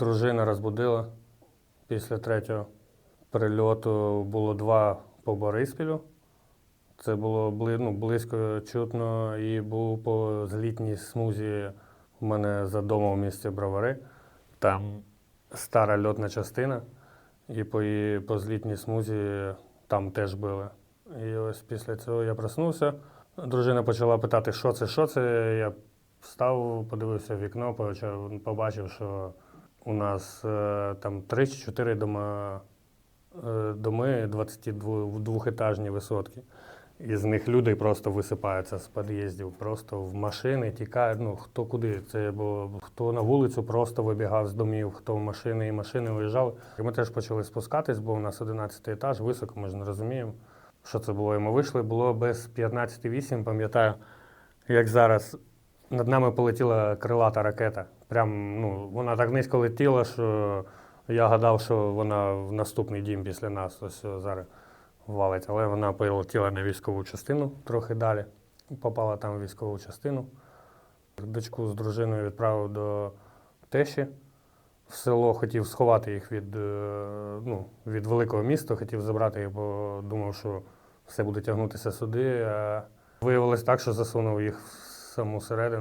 Дружина розбудила після третього прильоту. Було два по Бориспілю. Це було ну, близько чутно і був по злітній смузі у мене за домом в місті Бровари. Там стара льотна частина, і по, її- по злітній смузі там теж били. І ось після цього я проснувся. Дружина почала питати, що це, що це. Я встав, подивився в вікно, побачив, що у нас е, там три чи чотири дома, е, доми 22-етажні висотки. Із них люди просто висипаються з під'їздів, просто в машини тікають. Ну хто куди? Це було хто на вулицю просто вибігав з домів, хто в машини і машини виїжджали. І ми теж почали спускатись, бо у нас 11 етаж, високо, ми ж не розуміємо, що це було. І ми вийшли, було без 15,8, пам'ятаю, як зараз над нами полетіла крилата ракета. Прям ну, вона так низько летіла, що я гадав, що вона в наступний дім після нас ось зараз валить. Але вона полетіла на військову частину трохи далі. Попала там в військову частину. Дочку з дружиною відправив до тещі в село, хотів сховати їх від, е, ну, від великого міста, хотів забрати їх, бо думав, що все буде тягнутися сюди. А виявилось так, що засунув їх в саму середину.